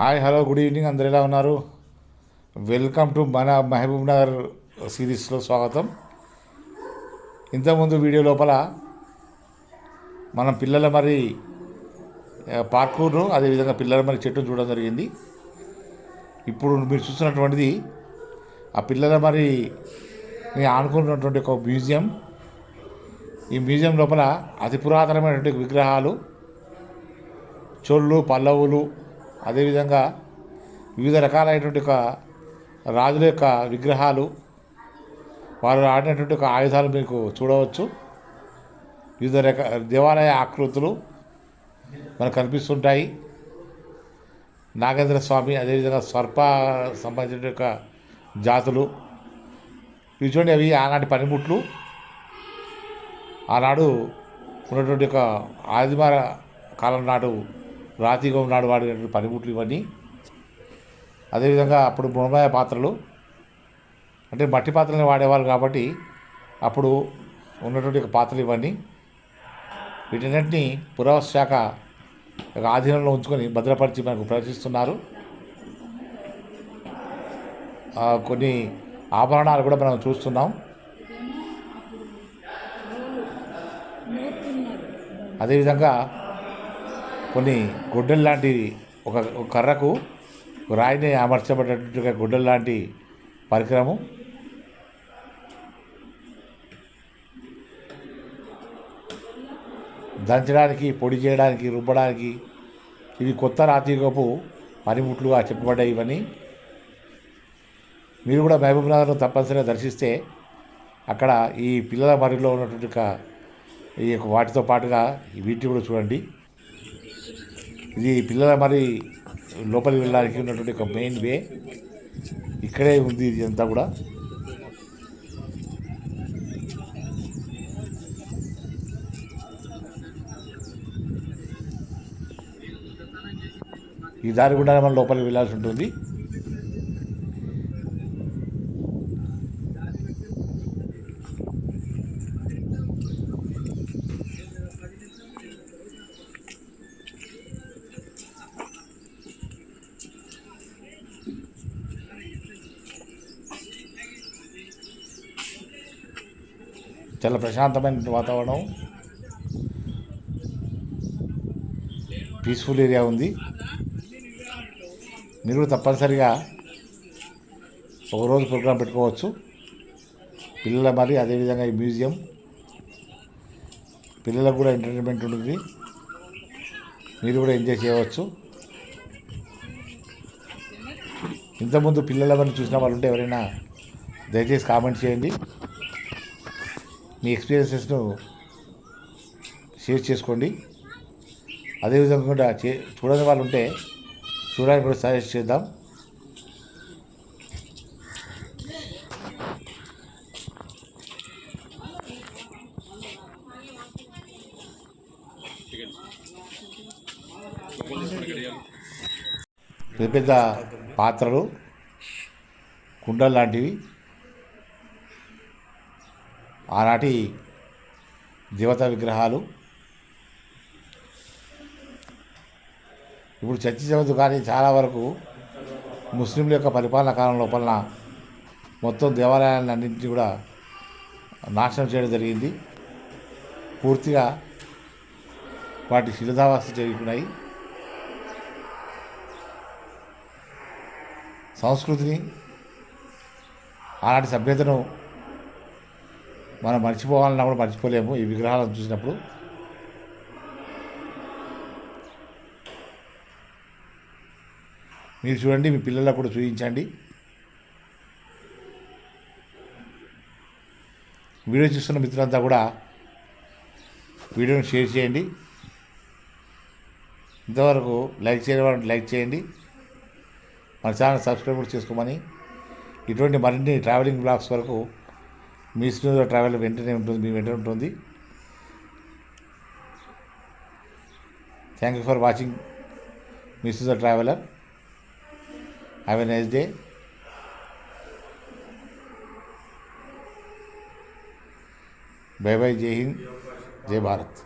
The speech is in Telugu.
Hi hello good evening. అందరు ఎలా ఉన్నారు? వెల్కమ్ టు మన మహబూబ్ నగర్ సిరీస్లో స్వాగతం. ఇంతకుముందు వీడియో లోపల మనం పిల్లల మరి పార్కూర్ను అదేవిధంగా పిల్లల మరి చెట్టును చూడడం జరిగింది. ఇప్పుడు మీరు చూస్తున్నటువంటిది ఆ పిల్లల మరి నేను ఆనుకున్నటువంటి ఒక మ్యూజియం. ఈ మ్యూజియం లోపల అతి పురాతనమైనటువంటి విగ్రహాలు చోళ్ళు పల్లవులు అదేవిధంగా వివిధ రకాలైనటువంటి ఒక రాజుల యొక్క విగ్రహాలు వారు ఆడినటువంటి ఒక ఆయుధాలు మీకు చూడవచ్చు. వివిధ రక దేవాలయ ఆకృతులు మనకు కనిపిస్తుంటాయి. నాగేంద్ర స్వామి అదేవిధంగా సర్ప సంబంధించిన యొక్క జాతులు. ఇవి చూడండి అవి ఆనాటి పనిముట్లు. ఆనాడు ఉన్నటువంటి ఒక ఆదిమ కాలం నాడు రాతిగం నాడు వాడినటువంటి పనిముట్లు ఇవన్నీ అదేవిధంగా అప్పుడు బుణమాయ పాత్రలు అంటే మట్టి పాత్రలను వాడేవాళ్ళు కాబట్టి అప్పుడు ఉన్నటువంటి పాత్రలు ఇవన్నీ వీటన్నింటినీ పురావశాఖ శాఖ ఆధీనంలో ఉంచుకొని భద్రపరిచి మనకు ప్రదర్శిస్తున్నారు కొన్ని ఆభరణాలు కూడా మనం చూస్తున్నాం. అదేవిధంగా కొన్ని గుడ్డలు లాంటి ఒక కర్రకు రాయిని అమర్చబడినట్టుగా గుడ్డలు లాంటి పరికరము. దంచడానికి పొడి చేయడానికి రుబ్బడానికి ఇవి కొత్త రాతిగపు పనిముట్లుగా చెప్పబడ్డాయి ఇవన్నీ. మీరు కూడా మహబూబ్ నగర్ను తప్పనిసరిగా దర్శిస్తే అక్కడ ఈ పిల్లల మరుగులో ఉన్నటువంటి ఈ యొక్క వాటితో పాటుగా వీటిని కూడా చూడండి. ఇది పిల్లల మరి లోపలికి వెళ్ళడానికి ఉన్నటువంటి ఒక మెయిన్ వే ఇక్కడే ఉంది ఇది అంతా కూడా. ఈ దారి గుండా మనం లోపలికి వెళ్ళాల్సి ఉంటుంది. చాలా ప్రశాంతమైన వాతావరణం. పీస్ఫుల్ ఏరియా ఉంది. మీరు కూడా తప్పనిసరిగా ఒకరోజు ప్రోగ్రాం పెట్టుకోవచ్చు. పిల్లల మరి అదేవిధంగా ఈ మ్యూజియం. పిల్లలకు కూడా ఎంటర్టైన్మెంట్ ఉంటుంది. మీరు కూడా ఎంజాయ్ చేయవచ్చు. ఇంతకుముందు పిల్లల మరి చూసిన వాళ్ళు ఉంటే ఎవరైనా దయచేసి కామెంట్ చేయండి. మీ ఎక్స్పీరియన్సెస్ను షేర్ చేసుకోండి. అదేవిధంగా కూడా చే చూడని వాళ్ళు ఉంటే చూడడానికి కూడా సజెస్ట్ చేద్దాం. పెద్ద పెద్ద పాత్రలు కుండలు లాంటివి ఆనాటి దేవతా విగ్రహాలు. ఇప్పుడు చర్చించవద్దు కానీ చాలా వరకు ముస్లింల యొక్క పరిపాలన కాలం లోపల మొత్తం దేవాలయాలను అన్నింటినీ కూడా నాశనం చేయడం జరిగింది. పూర్తిగా వాటి శిలదావాస చేరుకున్నాయి సంస్కృతిని ఆనాటి సభ్యతను మనం మర్చిపోవాలన్నా కూడా మర్చిపోలేము ఈ విగ్రహాలను చూసినప్పుడు. మీరు చూడండి మీ పిల్లలకు కూడా చూపించండి. వీడియో చూస్తున్న మిత్రులంతా కూడా వీడియోని షేర్ చేయండి. ఇంతవరకు లైక్ చేయడం లైక్ చేయండి. మన ఛానల్ సబ్స్క్రైబ్ కూడా చేసుకోమని. ఇటువంటి మరిన్ని ట్రావెలింగ్ బ్లాగ్స్ వరకు మీ స్టూడియో ట్రావెల్ వెంటనే ఉంటుంది మీ వెంటనే ఉంటుంది. Thank you for watching Miss the traveller have a nice day bye bye జై హింద్ జై భారత్